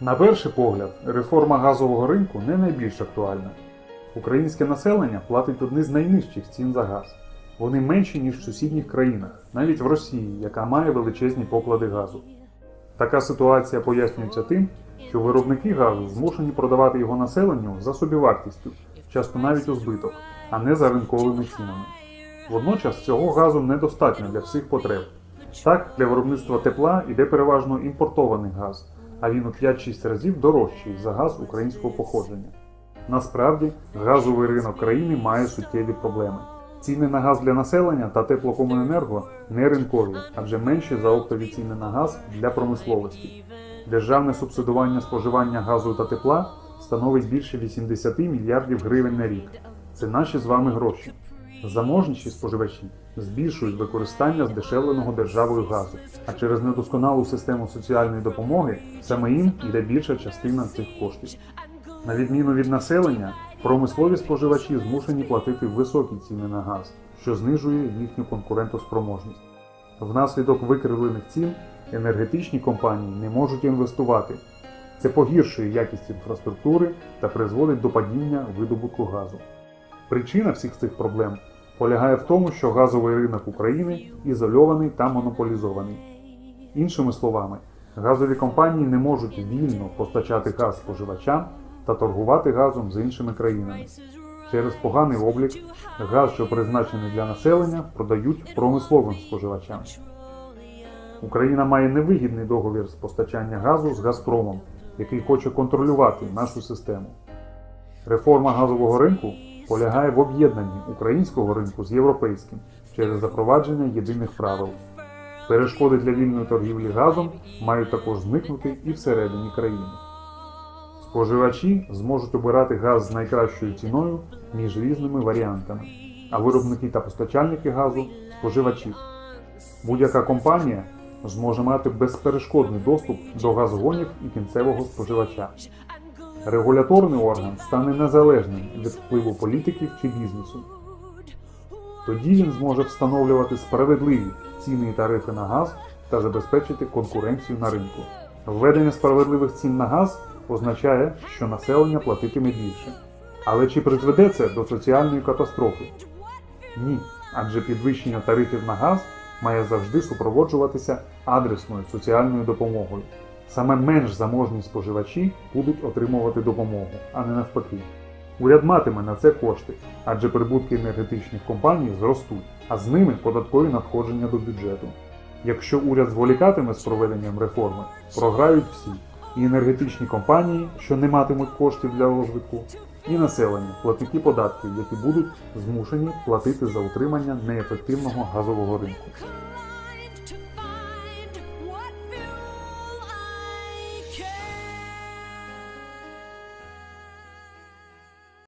На перший погляд, реформа газового ринку не найбільш актуальна. Українське населення платить одні з найнижчих цін за газ. Вони менші, ніж в сусідніх країнах, навіть в Росії, яка має величезні поклади газу. Така ситуація пояснюється тим, що виробники газу змушені продавати його населенню за собівартістю, часто навіть у збиток, а не за ринковими цінами. Водночас цього газу недостатньо для всіх потреб. Так, для виробництва тепла йде переважно імпортований газ, а він у 5-6 разів дорожчий за газ українського походження. Насправді, газовий ринок країни має суттєві проблеми. Ціни на газ для населення та теплокомуненерго не ринкові, адже менші за оптові ціни на газ для промисловості. Державне субсидування споживання газу та тепла становить більше 80 мільярдів гривень на рік. Це наші з вами гроші. Заможніші споживачі збільшують використання здешевленого державою газу, а через недосконалу систему соціальної допомоги саме їм йде більша частина цих коштів. На відміну від населення, промислові споживачі змушені платити високі ціни на газ, що знижує їхню конкурентоспроможність. Внаслідок викривлених цін енергетичні компанії не можуть інвестувати. Це погіршує якість інфраструктури та призводить до падіння видобутку газу. Причина всіх цих проблем полягає в тому, що газовий ринок України ізольований та монополізований. Іншими словами, газові компанії не можуть вільно постачати газ споживачам та торгувати газом з іншими країнами. Через поганий облік газ, що призначений для населення, продають промисловим споживачам. Україна має невигідний договір з постачання газу з Газпромом, який хоче контролювати нашу систему. Реформа газового ринку полягає в об'єднанні українського ринку з європейським через запровадження єдиних правил. Перешкоди для вільної торгівлі газом мають також зникнути і всередині країни. Споживачі зможуть обирати газ з найкращою ціною між різними варіантами, а виробники та постачальники газу споживачі. Будь-яка компанія зможе мати безперешкодний доступ до газогонів і кінцевого споживача. Регуляторний орган стане незалежним від впливу політиків чи бізнесу. Тоді він зможе встановлювати справедливі ціни і тарифи на газ та забезпечити конкуренцію на ринку. Введення справедливих цін на газ означає, що населення платитиме більше. Але чи призведе це до соціальної катастрофи? Ні, адже підвищення тарифів на газ має завжди супроводжуватися адресною соціальною допомогою. Саме менш заможні споживачі будуть отримувати допомогу, а не навпаки. Уряд матиме на це кошти, адже прибутки енергетичних компаній зростуть, а з ними податкові надходження до бюджету. Якщо уряд зволікатиме з проведенням реформи, програють всі і енергетичні компанії, що не матимуть коштів для розвитку, і населення, платники податків, які будуть змушені платити за утримання неефективного газового ринку.